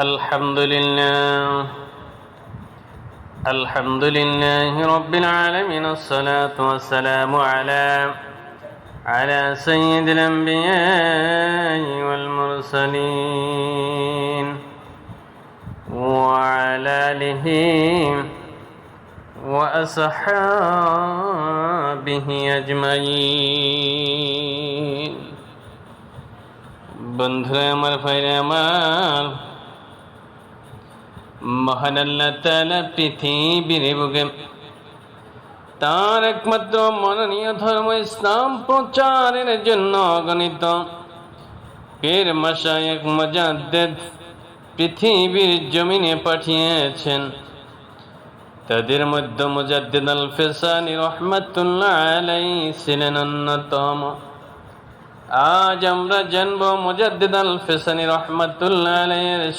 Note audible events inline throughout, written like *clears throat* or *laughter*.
الحمد لله الحمد لله رب العالمين الصلاة والسلام على على سيد الأنبياء والمرسلين وعلى آله وأصحابه أجمعين বন্ধুরা আমার ভাইরা আমার মহান আল্লাহ বুকে তার একমাত্র মনোনীয় ধর্ম ইসলাম প্রচারের জন্য অগণিত পীর মাসায়েক মুজাদ্দিদ পৃথিবীর জমিনে পাঠিয়েছেন তাদের মধ্যে মুজাদ্দিদ আল ফেসানি রহমাতুল্লাহ আলাই ছিলেন অন্যতম। আজ আমরা জানব মুজাদ্দিদ আল ফেসানি রহমাতুল্লাহ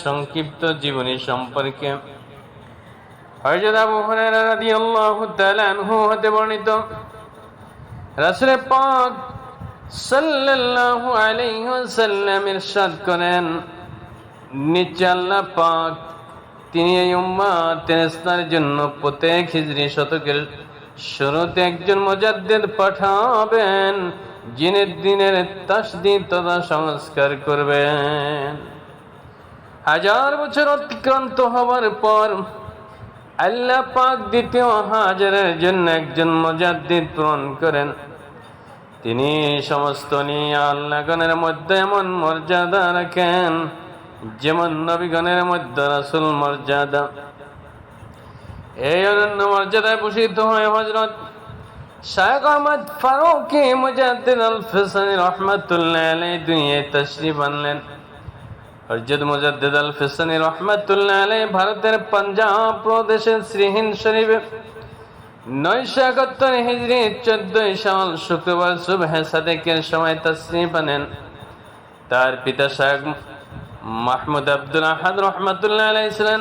সংক্ষিপ্ত জীবনী সম্পর্কে। হযরত আবু হুরায়রা রাদিয়াল্লাহু তাআলা আনহু হতে বর্ণিত রাসূল পাক সাল্লাল্লাহু আলাইহি ওয়াসাল্লাম ইরশাদ করেন। নিচে আল্লাহ পাক তিনি এই উম্মাতের ইসলামের জন্য প্রত্যেক হিজরি শতকের শুরুতে একজন মুজাদ্দিদ পাঠাবেন। যিনি দিনের তাসদিদ তথা সংস্কার করবেন। হাজার বছর অতিক্রান্ত হওয়ার পর আল্লাহ পাক দ্বিতীয় হাজারের জন্য একজন মজাদ্দিদ পূরণ করেন। তিনি সমস্ত নিয়ে আল্লাহগণের মধ্যে এমন মর্যাদা রাখেন যেমন নবীগণের মধ্যে রাসুল মর্যাদা। এই অনন্য মর্যাদায় ভূষিত হয় হজরত শায়খ আহমদ ফারুকি মুজাদ্দিদ আল ফিসানি রহমাতুল্লাহ আলাই দুনিয়ায় তশরিফ আনলেন। হজরত মুজাদ্দিদ আল ফিসানি রহমাতুল্লাহ আলাই ভারতের পাঞ্জাব প্রদেশের শ্রীহিন্দ শরীফে নয়শো একাত্তর হিজড়ি চোদ্দই সাল শুক্রবার সুবহ সাদেকের সময় তশরিফ আনেন। তার পিতা শায়খ মাহমুদ আব্দুল আহাদ রহমাতুল্লাহ আলাই ছিলেন।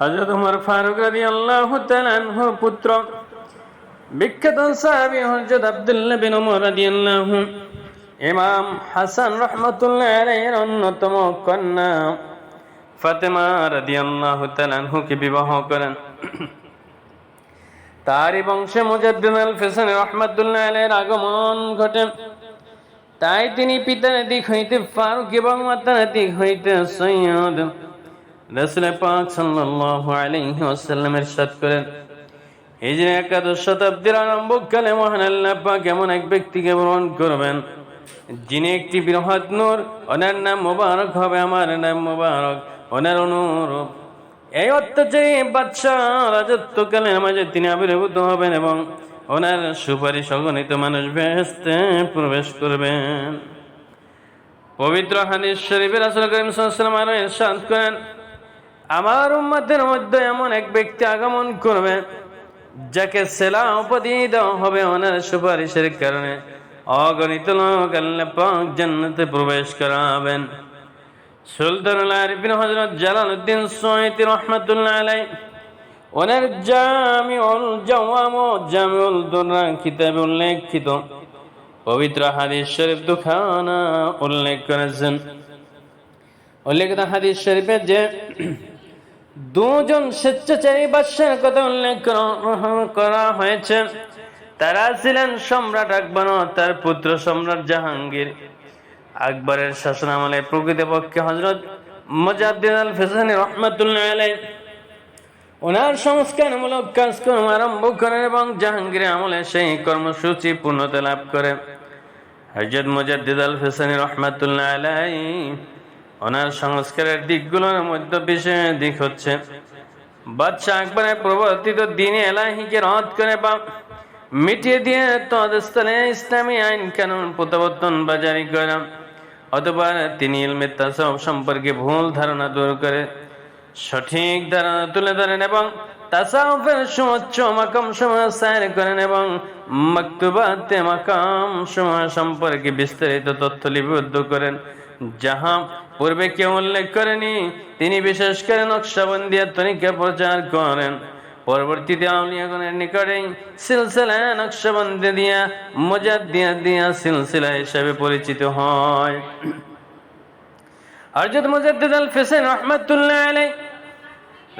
হজরত উমর ফারুক রাদি আল্লাহ পুত্র। বিখ্যাত সাহাবি হজরত আব্দুল্লাহ বিন উমর রাদি আল্লাহ ইমাম হাসান রহমতুল্লাহ আলাইহির অন্যতম কন্যা। ফাতেমা রাদি আল্লাহ তালানহুকে বিবাহ করেন। তারই বংশে মুজাদ্দিন আল ফেসান রহমতুল্লাহ আলাইহির আগমন ঘটে। তাই তিনি পিতার দিক হইতে ফারুক এবং মাতার দিক হইতে সৈয়দ। একাদশ শতাব্দীর আরম্ভকালে এক ব্যক্তিকে বরণ করবেন, যিনি একটি নাম মোবারক হবে, আমার নাম মোবারক অনুরূপ। বাদশাহ রাজত্বকালের মাঝে তিনি আবির্ভূত হবেন এবং ওনার সুপারিশ অগণিত মানুষ বেহেস্তে প্রবেশ করবেন। পবিত্র হাদিস শরীফের রাসূল করিম করেন আমার উম্মতের মধ্যে এমন এক ব্যক্তি আগমন করবে, যাকে সেলা উপাধি দেওয়া হবে ওনার সুপারিশের কারণে। অগণিত লোক আল্লাহ জান্নাতে প্রবেশ করাবেন। উল্লেখিত পবিত্র শরীফ উল্লেখ করেছেন। উল্লেখিত হাদিস শরীফে যে দুজন স্বেচ্ছাচারী বাদশার কথা উল্লেখ করা হয়েছে। তারা ছিলেন সম্রাট আকবর তার পুত্র সম্রাট জাহাঙ্গীর। আকবরের শাসন আমলে প্রকৃতপক্ষে হজরত মজাদ্দিন আল ফেসানি রহমতুল্লাহ ওনার সংস্কারমূলক কাজকর্ম আরম্ভ করেন এবং জাহাঙ্গীর আমলে সেই কর্মসূচি পূর্ণতা লাভ করে। হজরত মজাদ্দিদ আল ফেসানি রহমতুল্লাহ আলাই ওনার সংস্কারের দিকগুলোর মধ্যে বিশেষ দিক হচ্ছে, বাদশাহ আকবরের প্রবর্তিত দিনে এলাহিকে রদ করে বা মিটিয়ে দিয়ে তদস্থলে ইসলামী আইন কানুন প্রত্যাবর্তন বা জারি করা অথবা তিনি ইলমের তাসাউফ সম্পর্কে ভুল ধারণা দূর করে সঠিক ধারণা তুলে ধরেন এবং তাসাউফের সুচ্চ মাকাম সময় সাইর করেন এবং মাকতুবাতে মাকাম সময় সম্পর্কে বিস্তারিত তথ্য লিপিবদ্ধ করেন। যাহা পূর্বে কেউ উল্লেখ করেনি, তিনি বিশেষ করে নকশাবন্দিয়া তরিকা প্রচার করেন। পরবর্তীতে আউলিয়াগণের নিকটে সিলসিলা নকশাবন্দি দিয়া মজাদ দিয়া সিলসিলা হিসাবে পরিচিত হয়। হযরত মুজাদ্দিদ আল ফিসান রাহমাতুল্লাহ আলাইহি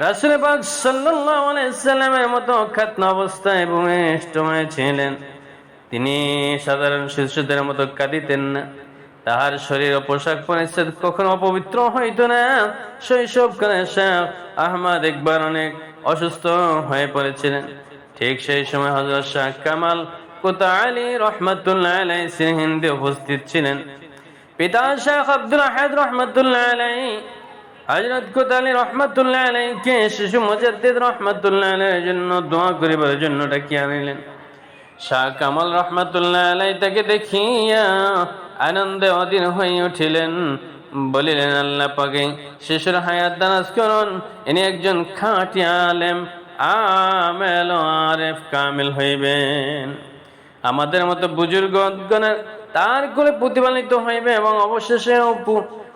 রাসূল পাক সাল্লাল্লাহু সাল্লামের মতো খাতনা অবস্থায় ভূমিষ্ঠময় ছিলেন। তিনি সাধারণ শিশুদের মতো কাঁদিতেন না। তাহার শরীর ও পোশাক পরিচ্ছেদ কখনো অপবিত্র হইত না। শৈশবকালে শাহ আহমদ একবার অনেক অসুস্থ হয়ে পড়েছিলেন। ঠিক সেই সময় হজরত শাহ কামাল আলী উপস্থিত ছিলেন। শাহ শিশু জন্য দোয়া করিবার জন্য ডাকিয়ে আনিলেন? শাহ কামাল রহমতুল্লাহ আলাই তাকে দেখিয়া আনন্দে অধীর হয়ে উঠিলেন। বলিলেন, আল্লাহ পাকে, শিশুর হায়াত দানাজ করুন। ইনি একজন খাঁটি আলেম। আমেল আরেফ কামিল হইবেন। আমাদের মতো বুজুর্গগণের তার কোলে প্রতিপালিত হইবে এবং অবশেষে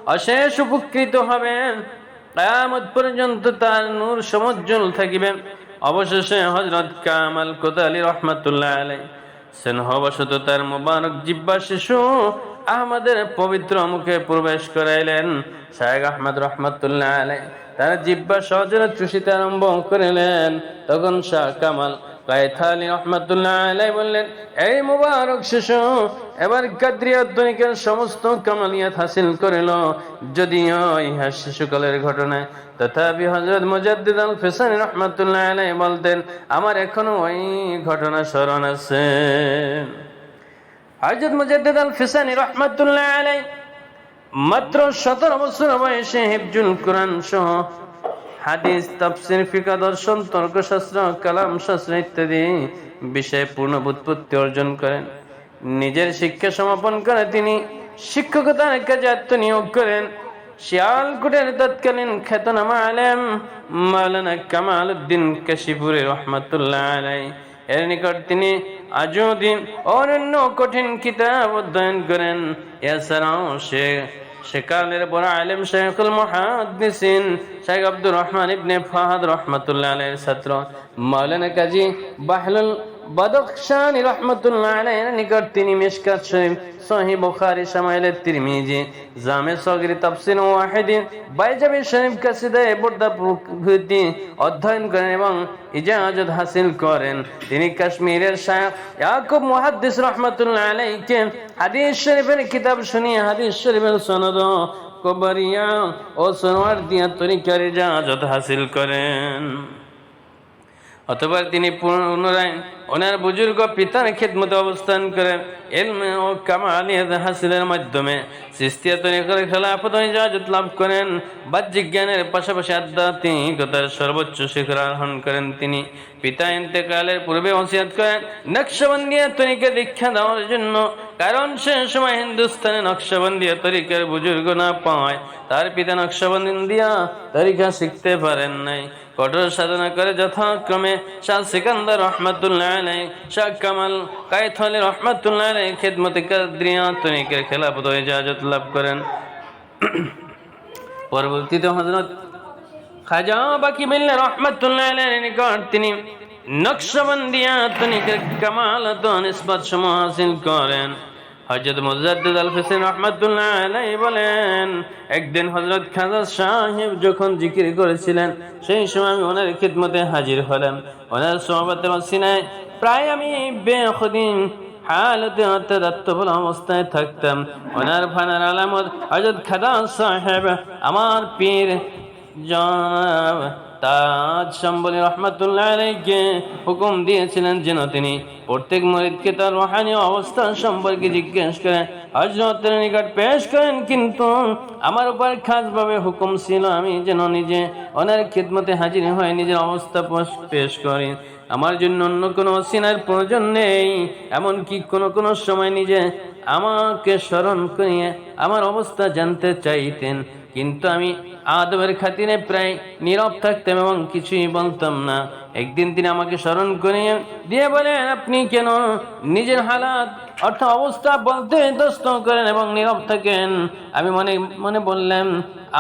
অশেষ উপকৃত হবেন। পর্যন্ত তার নূর সমুজ্জ্বল থাকিবে। অবশেষে হজরত কামাল কোতালি রহমতুল্লাহ আলাই স্নেহবশত তার মোবারক জিব্বা শিশু আহমদের পবিত্র মুখে প্রবেশ করাইলেন। শাহেখ আহমদ রহমতুল্লাহ আলাই তার জিব্বা সহজরে চুষিতে আরম্ভ করিলেন। তখন শাহ কামাল কায়থালি রহমতুল্লাহ আলাই বললেন, এই মুবারক শিশু এবার কাদ্রিয়া দৈনিকের সমস্ত কামালিয়াত হাসিল করিল। যদিও ইহা শিশুকালের ঘটনায় তথাপি হজরত মুজাদ্দিদ আল ফিসানি রহমতুল্লাহ আলাই বলতেন, আমার এখনও ওই ঘটনা স্মরণ আছে। হজরত মুজাদ্দিদ আল ফিসানি রহমতুল্লাহ আলাই মাত্র সতেরো বছর বয়সে হিফজুল কোরআন সহ হাদিস, তাফসির, ফিকা, দর্শন, তর্কশাস্ত্র কালাম শাস্ত্র ইত্যাদি বিষয়ে পূর্ণ বুৎপত্তি অর্জন করেন। নিজের শিক্ষা সমাপন করে তিনি শিক্ষকতার কাজে আত্মনিয়োগ করেন। শিয়ালকুটের তৎকালীন খ্যাতনামা আলেম মাওলানা কামাল উদ্দিন কাশিপুরে রহমতুল্লাহ আলাই। এর নিকট তিনি আজও দিন অনন্য কঠিন কিতাব অধ্যয়ন করেন। এছাড়াও সে সেকালের বড় আলেম শেখুল মুহাদ্দিসিন শেখ আব্দুর রহমান ইবনে ফাহাদ রহমতুল্লাহ আলাইহির ছাত্র। মাওলানা কাজী বাহলুল বদখশানি রহমতুল্লাহ আলাইহির নিকট তিনি মিশকাত শরীফ সহি বুখারী শামাইলের তিরমিজি, জামে সগরি, তাফসির ওয়াহিদিন বাইজাবি শরীফ, কাসিদা বুর্দা প্রভৃতি অধ্যয়ন করেন এবং ইজাজত হাসিল করেন। তিনি কাশ্মীরের শায়খ ইয়াকুব মুহাদ্দিস রহমতুল্লাহ আলাইহিকে হাদিস শরীফের কিতাব শুনিয়ে হাদিস শরীফের সনদ কবরিয়া ও সনোয়ার দিয়া তরিকার ইজাজত হাসিল করেন। অথবা তিনি পুনরায় ওনার বুজুর্গ পিতার খেদমতে অবস্থান করেন। এলমে ও কামালিয়াত হাসিলের মাধ্যমে সিস্তিয়া তরিকার খেলাফত ইজাজত লাভ করেন। বাহ্যিক জ্ঞানের পাশাপাশি আধ্যাত্মিকতার সর্বোচ্চ শিখর আরোহণ করেন তিনি। পিতা ইন্তেকালের পূর্বে ওসিয়াত করেন। নকশবন্দিয়া তরিকা দীক্ষা দেওয়ার জন্য। কারণ সে সময় হিন্দুস্তানে নকশবন্দিয়া তরিকার বুজুর্গ না পাওয়ায় তার পিতা নকশবন্দিয়া তরিকা শিখতে পারেন নাই। কঠোর সাধনা করে যথাক্রমে শাহ সিকান্দার রহমতুল্লাহ শাহ কামাল কায়থলি রহমতুল্লাহ খেদমতে কাদ্রিয়া তরিকের খেলাফত ইজাজত লাভ করেন। *clears throat* পরবর্তীতে হজরত খাজা বাকি মিল্লা রহমতুল্লাহ নিকট তিনি নকশবন্দিয়া তনিকের কামালত নিসবত সমূহ হাসিল করেন। হজরত মুজাদ্দিদ আল হোসেন রহমতুল্লাহ বলেন, একদিন হজরত খাজা সাহেব যখন জিকির করেছিলেন, সেই সময় আমি ওনার খিদমতে হাজির হলাম ওনার সোহবতের সিনায় প্রায় আমি বেখদিন হালতে অর্থাৎ আত্মবল অবস্থায় থাকতাম। ওনার ফানার আলামত হজরত খাদা সাহেব আমার পীর জনাব তাজ সম্বলী রহমতুল্লাহ আলাইকে হুকুম দিয়েছিলেন যেন তিনি প্রত্যেক মরিদকে তার রোহানি অবস্থা সম্পর্কে জিজ্ঞেস করেন হজরতের নিকট পেশ করেন, কিন্তু আমার উপর খাসভাবে হুকুম ছিল আমি যেন নিজে ওনার খিদমতে হাজির হয়ে নিজের অবস্থা পেশ করি। আমার জন্য অন্য কোনো অসিনার প্রয়োজন নেই, এমনকি কোনো কোনো সময় নিজে আমাকে স্মরণ করিয়ে আমার অবস্থা জানতে চাইতেন। কিন্তু আমি আদবের খাতিরে প্রায় নীরব থাকতাম এবং কিছুই বলতাম না। একদিন তিনি আমাকে স্মরণ করিয়ে দিয়ে বলেন, আপনি কেন নিজের হালাত অর্থাৎ অবস্থা বলতে দস্ত করেন এবং নীরব থাকেন? আমি মনে মনে বললাম,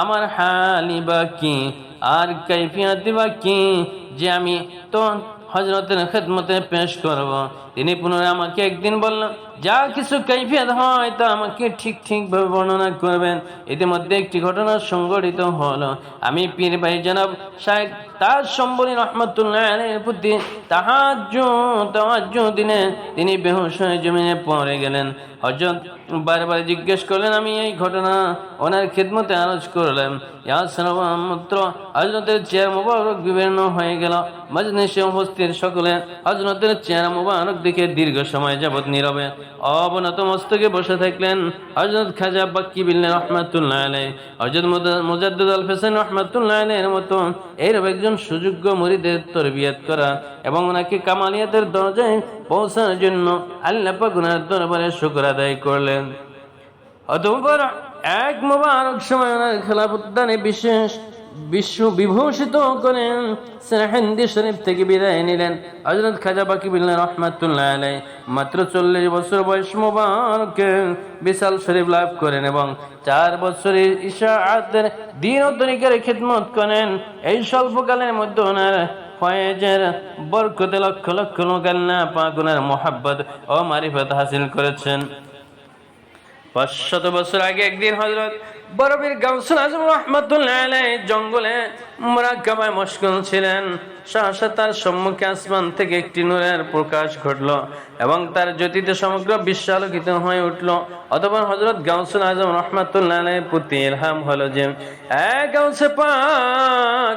আমার হালি বা কি? আর কৈফিয়াতি বা কি যে আমি তো হজরতের খেদমতে পেশ করব? তিনি পুনরায় আমাকে একদিন বললেন যা কিছু কৈফিয়ত হয়, তা আমাকে ঠিক ঠিকভাবে বর্ণনা করবেন। ইতিমধ্যে একটি ঘটনা সংঘটিত হলো। আমি পীর ভাই জনাব শাহেদ তার সম্বরী রহমতুল্লাহ আলাইহির প্রতি তাহাজ্জু দিনে তিনি বেহুশ হয়ে জমিনে পড়ে গেলেন। হজরত বারবার জিজ্ঞেস করলেন, আমি এই ঘটনা ওনার খিদমতে আলোচ করলাম। ইয়া সর্বমাত্র হজরতের চেয়ার মুবারক বিভিন্ন হয়ে গেল। মজলিসে উপস্থিত সকলে হজরতের চেয়ার মুবারক দেখে দীর্ঘ সময় যাবৎ নীরবে। অবনত মস্তকে বসে থাকলেন হজরত খাজা বাক্কি বিল্লা রহমাতুল্লাহ আলাই হজরত মুজাদ্দুদ আল ফেসেন রহমাতুল্লাহ আলাইয়ের মতো এইরকম একজন সুযোগ্য মরিদের তরবিয়াত করা এবং ওনাকে কামালিয়াতের দরজায় পৌঁছানোর জন্য আল্লাহ পাকুনার দরবারে শুক্র আদায় করলেন। অতঃপর এক মোবারক সময় ওনার খেলাফুদ্দানে বিশেষ বিশ্ব বিভূষিত করেন সেনাহিন্দি শরীফ থেকে বিদায় নিলেন। হজরত খাজা বাকি বিল্লা রহমাতুল্লাহ আলাই মাত্র চল্লিশ বছর বয়স মোবারকে বিশাল শরীফ লাভ করেন এবং চার বছরের আতের দিন ও তরিকার খিদমত করেন। এই স্বল্পকালের মধ্যে ওনার ফয়েজের বরকতে লক্ষ লক্ষ লোক আল্লাহ মোহাব্বত ও মারিফত হাসিল করেছেন। পাঁচশত বছর আগে একদিন হজরত বরফির গাউসুল আজম রহমতুল্লাহ জঙ্গলে মোরাকাবায় মশগুল ছিলেন। সহসা তার সম্মুখে আসমান থেকে একটি নূরের প্রকাশ ঘটল এবং তার জ্যোতিতে সমগ্র বিশ্ব আলোকিত হয়ে উঠল। অতপর হজরত গাউসুল আজম রহমতুল্লাহ প্রতি ইলহাম হলো যে গাউসে পাক,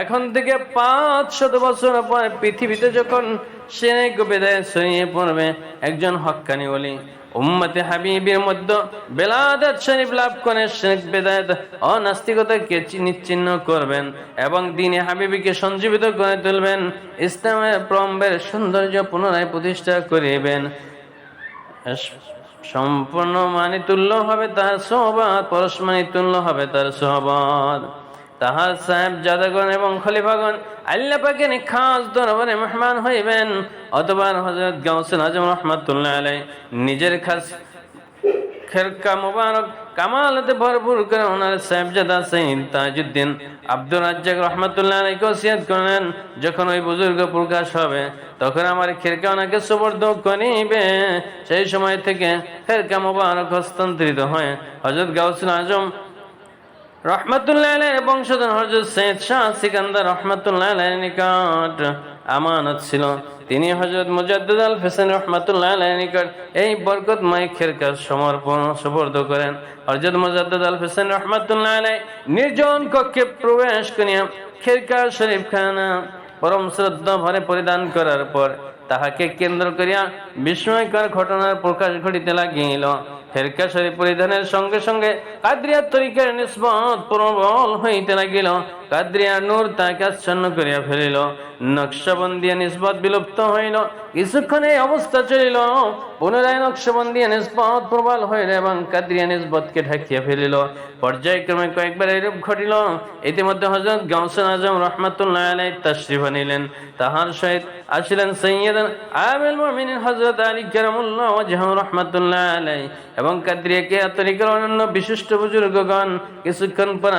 এখন থেকে পাঁচ শত বছর পর পৃথিবীতে যখন সেনেক বেদায় ছড়িয়ে পড়বে, একজন হক্কানি বলি উম্মতে হাবিবের মধ্যে বেলাদাত শরীফ লাভ করে শেখ বেদায়ত অনাস্তিকতাকে নিচ্ছিন্ন করবেন এবং দিনে হাবিবিকে সঞ্জীবিত করে তুলবেন। ইসলামের প্রম্বের সৌন্দর্য পুনরায় প্রতিষ্ঠা করিবেন। সম্পূর্ণ মানে তুল্য হবে তার সহবাদ পরশমানি তুল্য হবে তার সহবাদ তাহার সাহেব জাদাগণ এবং খলিফাগণ আল্লাহ খাস দরবারে মেহমান হইবেন। অতবার হজরত গাউসুল আজম রহমাতুল্লাহ আলাই নিজের খাস খেরকা ভরপুর করে ওনার করলেন। যখন ওই বুজুর্গ প্রকাশ হবে, তখন আমার খেরকা ওনাকে সুবর্দ করিবে। সেই সময় থেকে খেরকা মুবারক হস্তান্তরিত হয়। হজরত গাউসুল আজম রহমতুল্লাহ বংশধর হযরত সৈয়দ শাহ সিকান্দার রহমতুল্লাহ নিকট আমানত ছিল। তিনি হযরত মুজাদ্দিদ আল হোসেন রহমতুল্লাহ নিকট এই বরকতময় খেরকার সমর্পণ সুপর্দ করেন। হযরত মুজাদ্দিদ আল হোসেন রহমতুল্লাহ নির্জন কক্ষে প্রবেশ করিয়া খেরকার শরীফ খানা পরম শ্রদ্ধা ভরে পরিধান করার পর তাহাকে কেন্দ্র করিয়া বিস্ময়কর ঘটনার প্রকাশ ঘটিতে লাগিল। পরিধানের সঙ্গে সঙ্গে কাদ্রিয়ার তরিকার প্রবল হইতে লাগিল। কাদ্রিয়ার নূর তাকে আচ্ছন্ন করিয়া ফেলিল। নকশাবন্দিয়া নিষ্পত বিলুপ্ত হইল। কিছুক্ষণ অবস্থা চলিল। পুনরায় নকশাবন্দিয়া নিষ্পত প্রবল হইল এবং কাদ্রিয়া নিষ্পতকে ঢাকিয়া ফেলিল। পর্যায়ক্রমে কয়েকবার এরূপ ঘটিল। ইতিমধ্যে হজরত গাউসন আজম রহমাতুল্লাহ আলাই তশরিফ তাহার সহিত আসিলেন সৈয়দ আমিল মুমিনিন আলী এবং তরিকার অন্যান্য বিশিষ্ট বুজুর্গগণ কিছুক্ষণ পর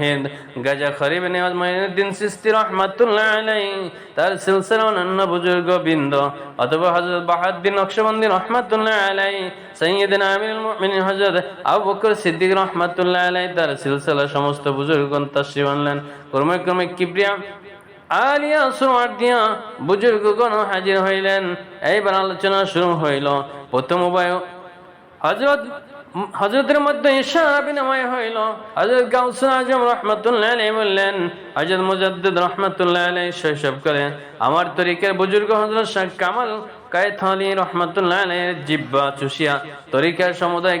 হিন্দ। গাজা খরিব নেওয়াজ সিস্তি তার সিলসিলা অন্যান্য বুজুর্গ বৃন্দ অথবা হযরত বাহাউদ্দিন নকশবন্দি রহমাতুল্লাহ আলাইহি, সৈয়দিন আমিরুল মুমিনিন আবু বকর সিদ্দিক রহমাতুল্লাহ আলাইহি, তার সিলসিলা সমস্ত বুজুর্গগণ তাশরিফ আনলেন। ক্রমে ক্রমে কিবরিয়া আলিয়া হাজির হইলেন। এইবার আলোচনা শুরু হইল। মধ্যে হইল। রহমতুল্লাহ বললেন রহমতুল্লাহ শৈশব করে, আমার তরিকের বুজুর্গ হজরত শাহ কামাল কায়থালি রহমতুল্লাহ আলাইয়ের জিব্বা চুষিয়া, তরিকার সমুদায়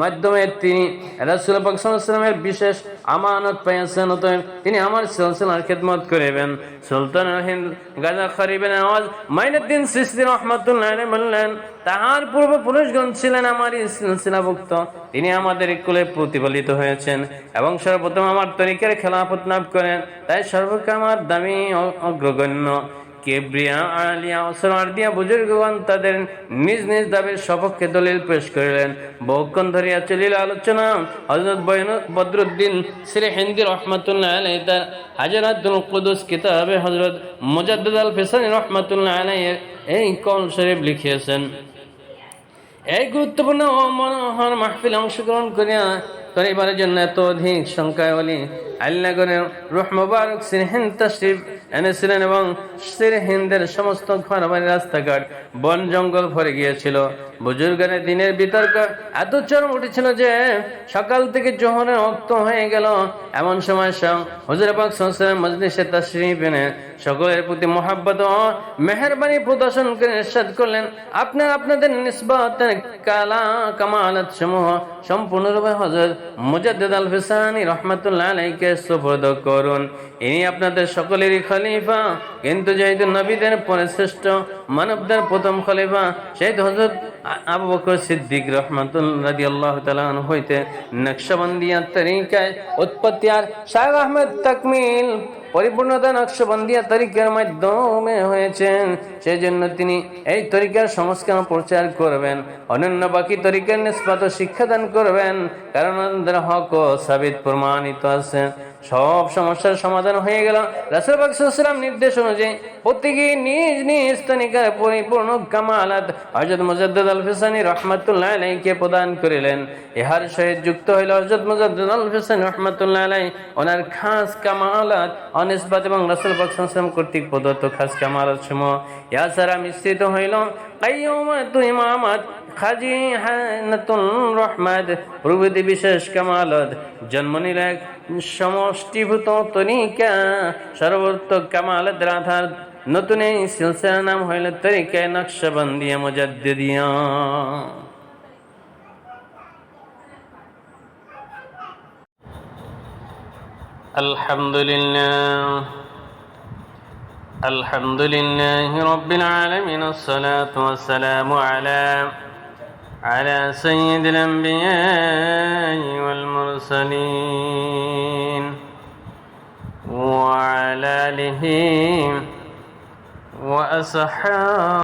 মাধ্যমে তিনি রাসুল পাকসামের বিশেষ আমানত পেয়েছেন। তিনি আমার সিলসিলার খেদমত করিবেন। সুলতান হিন্দ গাজা খরিবেন আওয়াজ, মাইনুদ্দিন সিস্তি রহমতুল্লাহ বললেন, তাহার পূর্বপুরুষগণ ছিলেন আমারই সিলসিলাভুক্ত। তিনি আমাদের কুলে প্রতিফলিত হয়েছেন এবং সর্বপ্রথম আমার তরিকের খেলাফত লাভ করেন। তাই সর্বকে আমার দামি অগ্রগণ্য কেব্রিয়া আলিয়া ওসরার দিয়া বুজুর্গগণ তাদের নিজ নিজ দাবির সপক্ষে দলিল পেশ করিলেন। বহুক্ষণ ধরিয়া চলিল আলোচনা। হজরত বয়ন- বদরুদ্দিন শ্রী হিন্দি রহমতুল্লাহ আলাই তার হাজারাতুল কুদুস কিতাবে হজরত মুজাদ্দুদ আল ফিসানি রহমতুল্লাহ আলাই এই কল শরীফ লিখিয়েছেন। এই গুরুত্বপূর্ণ ও মনোহর মাহফিল অংশগ্রহণ করিয়া করিবার জন্য এত অধিক সংখ্যায় আল্লাহ করে রুহ মুবারক সিরহিন্দ তশরিফ এনেছিলেন এবং সিরহিন্দের সমস্ত ঘর বাড়ি রাস্তাঘাট বন জঙ্গল ভরে গিয়েছিল। বুজুর্গের দিনের বিতর্ক এত চরম উঠেছিল যে সকাল থেকে জোহরের অক্ত হয়ে গেল। এমন সময় সং হুজুর পাক সংসারের মজলিসে তশরিফ এনে সকলের প্রতি মোহাব্বত মেহরবানি প্রদর্শন করে ইরশাদ করলেন, আপনার আপনাদের নিসবত কালা কামালত সমূহ সম্পূর্ণরূপে হজরত মুজাদ্দিদ আল ফিসানি রহমাতুল্লাহ আলাইকে সুপর্দ করুন। ইনি আপনাদের সকলেরই খলিফা, কিন্তু যেহেতু নবীদের পরে শ্রেষ্ঠ, মানবদের প্রথম খলিফা, সেহেতু হজরত আবু বকর সিদ্দিক রহমাতুল্লাহ তাআলা হইতে নকশবন্দিয়া তরিকায় উৎপত্তি আর শাহ আহমেদ তাকমিল পরিপূর্ণতা নকশবন্দিয়া তরিকার মাধ্যমে হয়েছেন। সেই জন্য তিনি এই তরিকার সংস্কার প্রচার করবেন। অন্যান্য বাকি তরিকার নিষ্পাত শিক্ষাদান করবেন। কারণ হক সাবিত প্রমাণিত আছে। সব সমস্যার সমাধান হয়ে গেল। রাসুল বাকসালাম নির্দেশ অনুযায়ী পরিপূর্ণ প্রদান করিলেন। ইহার সহিত যুক্ত হইল হজরত মুজাদ্দুদ আল ওনার খাস কামালাত অনিসবাত এবং রাসুল বাকসালাম কর্তৃক প্রদত্ত খাস কামালাত সমূহ ইহা ছাড়া মিশ্রিত হইল কাইয়ুমাত ইমামাত খাজি হানাতুল রহমাত প্রভৃতি বিশেষ কামালত জন্ম নিল এক সমষ্টিভূত তরিকা সর্বোত্ত কামালত রাধার নতুন এই সিলসিলার নাম হইল তরিকায় নকশবন্দিয়া মুজাদ্দিদিয়া الحمد لله الحمد لله رب العالمين الصلاة والسلام على على سيد الأنبياء والمرسلين وعلى آله وأصحابه